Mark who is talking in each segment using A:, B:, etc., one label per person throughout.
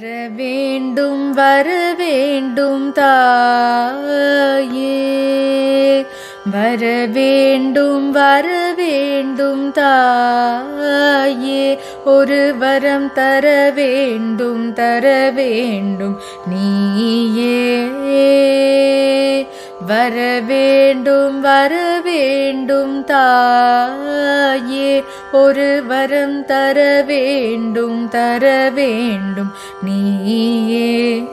A: வர வேண்டும் வர வேண்டும் தாயே. வர வேண்டும் வர வேண்டும் தாயே. ஒரு வரம் தர வேண்டும் தர வேண்டும் நீயே. வர வேண்டும் வர வேண்டும் தாயே. ஒரு வரம் தர வேண்டும் தர வேண்டும் நீயே.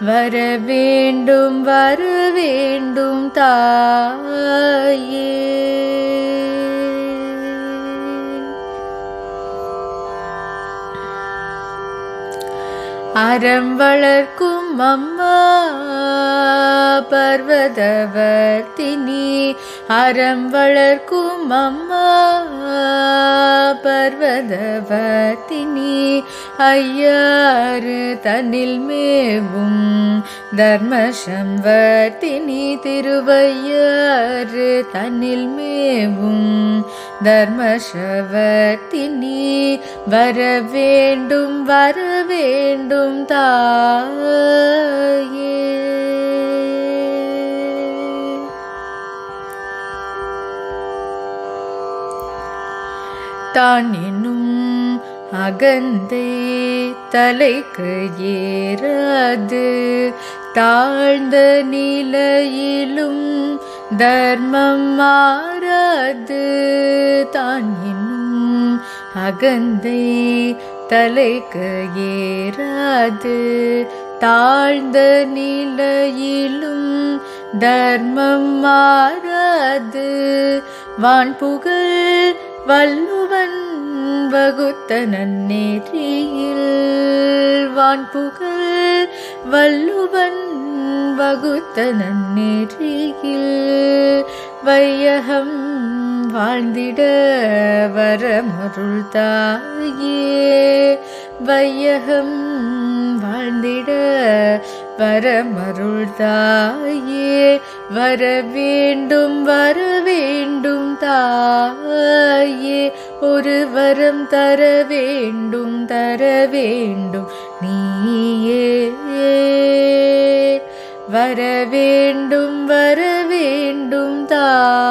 A: வர வேண்டும் வர வேண்டும் தாயே. அறம் வளர்க்கும் அம்மா பர்வதவர்த்தினி. அறம் வளர்க்கும் அம்மா சர்வதவத்தினி ஐயாறு தன்னில் மேவும் தர்மசம்வர்த்தினி திருவையாறு தன்னில் மேவும் தர்மசவர்த்தினி வர வேண்டும் வர தான் என்னும் அகந்தை தலைக்கு ஏறாது. தாழ்ந்த நிலையிலும் தர்மம் மாறாது. தான் என்னும் அகந்தை தலைக்கு ஏறாது. தாழ்ந்த நிலையிலும் தர்மம் மாறாது. வான்புகழ் வல்லுவன் வகுத்த நன்னேற்றியில் வான்புகழ் வல்லுவன் வகுத்த நன்னேற்றியில் வையகம் வாழ்ந்திட வரமருள் தாயே வையகம் வாழ்ந்திட வரமருள் தாயே வர வேண்டும் வர வேண்டும் தாயே. ஒரு வரம் தர வேண்டும் தர வேண்டும் நீயே. வர வேண்டும் வர வேண்டும் தா